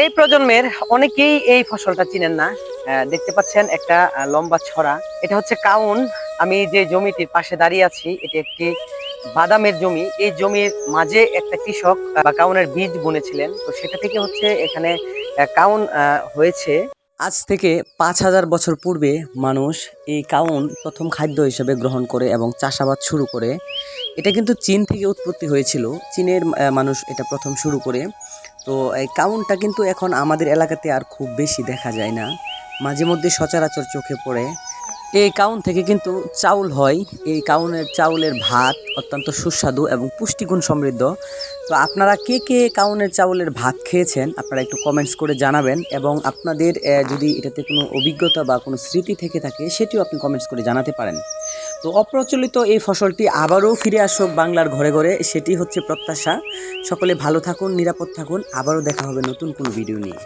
এই প্রজন্মের অনেকেই এই ফসলটা চিনেন না। দেখতে পাচ্ছেন একটা লম্বা ছড়া। এটা হচ্ছে কাউন। আমি যে জমিটির পাশে দাঁড়িয়ে আছি, এটি একটি বাদামের জমি। এই জমির মাঝে একটা কৃষক বা কাউনের বীজ বুনেছিলেন। তো সেটা থেকে হচ্ছে এখানে কাউন হয়েছে। আজ থেকে পাঁচ হাজার বছর পূর্বে মানুষ এই কাউন প্রথম খাদ্য হিসেবে গ্রহণ করে এবং চাষাবাদ শুরু করে। এটা কিন্তু চীন থেকে উৎপত্তি হয়েছিল। চীনের মানুষ এটা প্রথম শুরু করে। তো, এই কাউনটা কিন্তু এখন আমাদের এলাকাতে আর খুব বেশি দেখা যায় না। মাঝে মধ্যে সচরাচর চোখে পড়ে। এই কাউন থেকে কিন্তু চাউল হয়। এই কাউনের, চাউলের ভাত অত্যন্ত সুস্বাদু এবং পুষ্টিগুণ সমৃদ্ধ। তো আপনারা কে কে কাউনের চাউলের ভাত খেয়েছেন, আপনারা একটু কমেন্টস করে জানাবেন এবং আপনাদের যদি এটাতে কোনো অভিজ্ঞতা বা কোনো স্মৃতি থেকে থাকে, সেটিও আপনি কমেন্টস করে জানাতে পারেন। তো অপ্রচলিত এই ফসলটি আবারও ফিরে আসুক বাংলার ঘরে ঘরে, সেটি হচ্ছে প্রত্যাশা। সকলে ভালো থাকুন, নিরাপদ থাকুন। আবারও দেখা হবে নতুন কোনো ভিডিও নিয়ে।